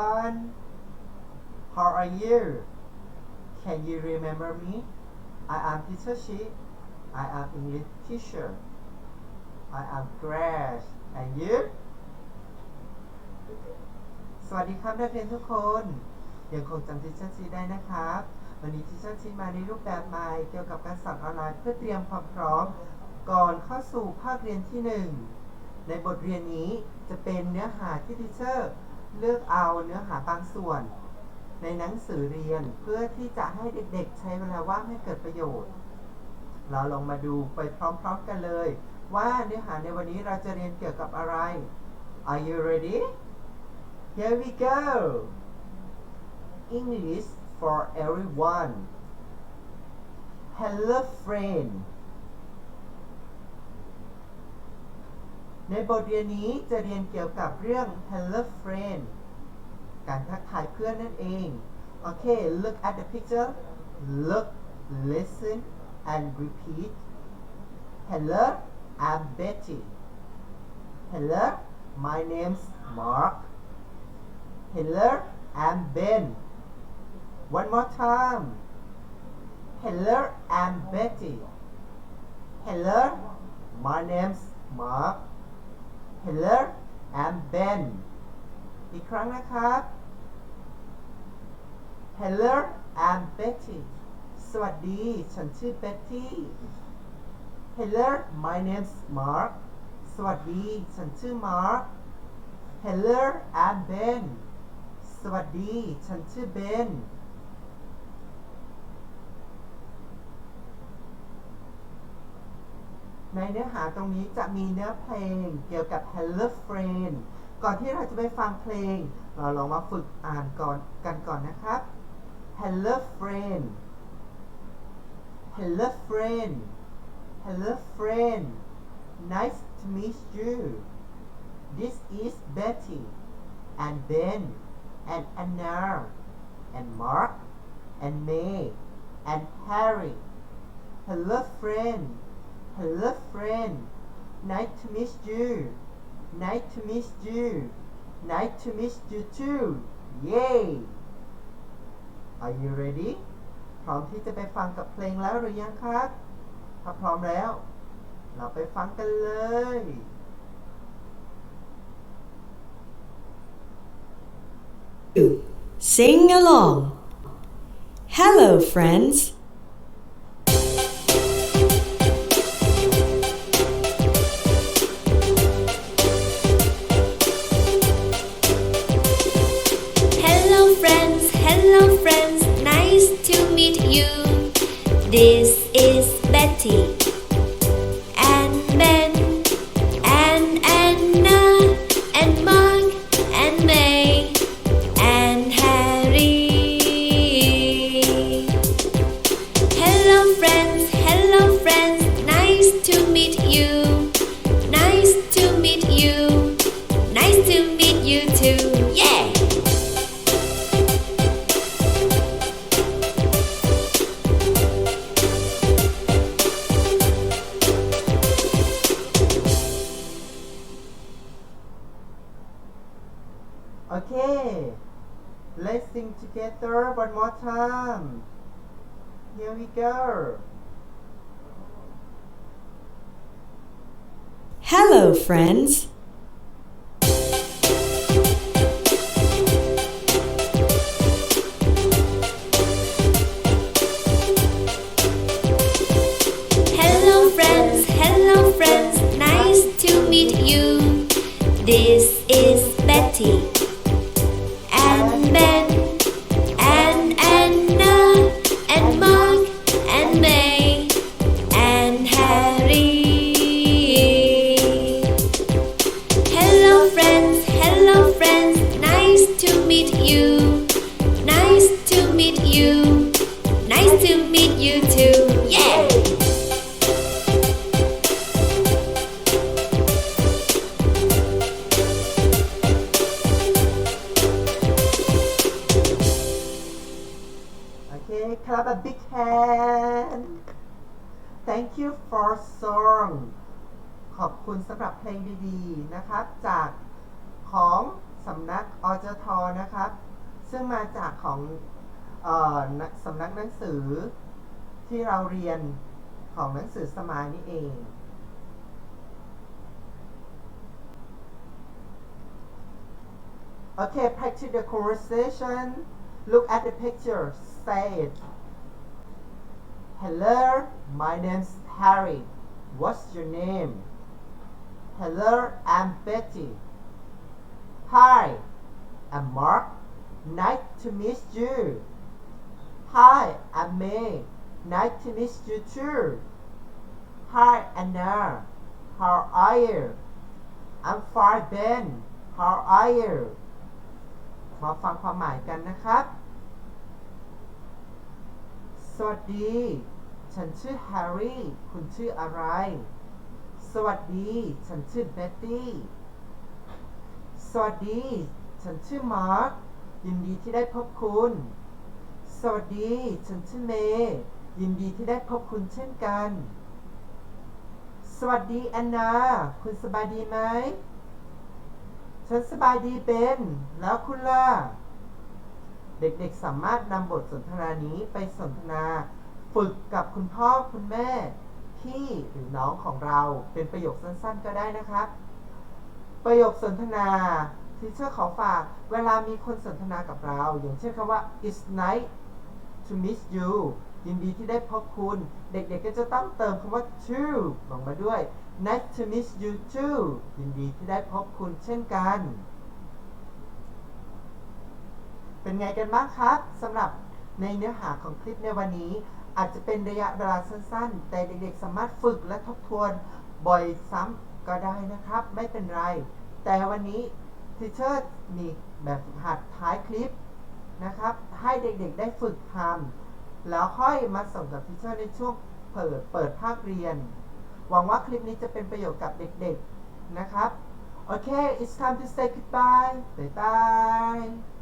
everyone How are you Can you remember me I am teacher Shi I am English teacher I am Grace and you สวัสดีครับนักเรียนทุกคน ยังคงจำทิชเชอร์ชีได้นะครับ วันนี้ทิชเชอร์ชีมาในรูปแบบใหม่เกี่ยวกับการสอนออนไลน์เพื่อเตรียมความพร้อม ก่อนเข้าสู่ภาคเรียนที่ 1 ในบทเรียนนี้จะเป็นเนื้อหาที่ทิชเชอร์ เลือกเอาเนื้อหาบางส่วน ในหนังสือเรียนเพื่อที่จะให้เด็กๆ ใช้เวลาว่างให้เกิดประโยชน์ เราลองมาดูไปพร้อมๆกันเลย ว่าเนื้อหาในวันนี้เราจะเรียนเกี่ยวกับอะไร Are you ready? Here we go. English for everyone. Hello friend. ในบทเรียนนี้จะเรียนเกี่ยวกับเรื่อง Hello friend การทักทายเพื่อนนั่นเอง โอเค look at the picture look listen and repeat Hello I'm Betty Hello my name's Mark Hello I'm Ben One more time Hello I'm Betty Hello my name's Mark Hello I'm Ben อีกครั้งนะครับ Hello I'm Betty สวัสดี ฉันชื่อ Betty Hello my name's Mark สวัสดี ฉันชื่อ Mark Hello I'm Ben สวัสดี ฉันชื่อ Ben ในเนื้อหาตรงนี้จะมีเนื้อเพลงเกี่ยวกับ Hello Friend ก่อนที่เราจะไปฟังเพลง เราลองมาฝึกอ่านก่อนกันก่อนนะครับ Hello Friend Hello Friend Hello Friend Nice to meet you This is Betty and Ben and Anna and Mark and May and Harry Hello friend Hello friend Nice to meet you Nice to meet you Nice to meet you too Yay Are you ready พร้อมที่จะไปฟังกับเพลงแล้วหรือยังครับ ถ้าพร้อมแล้ว เราไปฟังกันเลย Sing along. Hello, friends. Is Betty. And Ben. And Anna. And Mark. And May. And Harry. Hello friends, hello friends, nice to meet you. Together one more time. Here we go. Hello, friends. Meet you. Nice to meet you too. Yeah! Okay, clap a big hand. Thank you for song ขอบคุณสำหรับเพลงดีๆ นะครับ จากของสำนักอจทนะครับ ซึ่งมาจากของ เออนักสำนักหนังสือที่เราเรียนของหนังสือสมายนี่เอง Okay, practice the conversation. Look at the picture. Say it. Hello, my name's Harry. What's your name? Hello, I'm Betty. Hi, I'm Mark. Nice to meet you. Hi, I'm May. Nice to meet you too. Hi, Anna. How are you? I'm fine, Ben. How are you? มาฟังความหมายกันนะครับ สวัสดี ฉันชื่อแฮร์รี่ คุณชื่ออะไร สวัสดี ฉันชื่อเบ็ตตี้ สวัสดี ฉันชื่อมาร์ค ยินดีที่ได้พบคุณ สวัสดี ฉันชื่อเมย์ยินดีที่ได้พบคุณเช่นกัน สวัสดีแอนนา คุณสบายดีไหม ฉันสบายดีเป็น แล้วคุณล่ะ เด็กๆสามารถนำบทสนทนานี้ไปสนทนา ฝึกกับคุณพ่อคุณแม่ พี่หรือน้องของเราเป็นประโยคสั้นๆก็ได้นะครับ ประโยคสนทนาที่เชื่อขอฝาก เวลามีคนสนทนากับเรา อย่างเช่นคำว่า it's nice to meet you ยินดีที่ได้พบคุณ เด็กๆก็จะต้องเติมคำว่า to ลงมาด้วย nice to meet you too ยินดีที่ได้พบคุณเช่นกัน เป็นไงกันบ้างครับสำหรับในเนื้อหาของคลิปในวันนี้ อาจจะเป็นระยะเวลาสั้นๆ แต่เด็กๆ สามารถฝึกและทบทวนบ่อยซ้ำก็ได้นะครับ ไม่เป็นไร แต่วันนี้ทิเชอร์มีแบบฝึกหัดท้ายคลิป นะครับ ให้เด็กๆได้ฝึกทำแล้วค่อยมาส่งกับทิเชอร์ในช่วงเปิดเปิดภาคเรียน หวังว่าคลิปนี้จะเป็นประโยชน์กับเด็กๆนะครับ โอเค it's time to say goodbye bye bye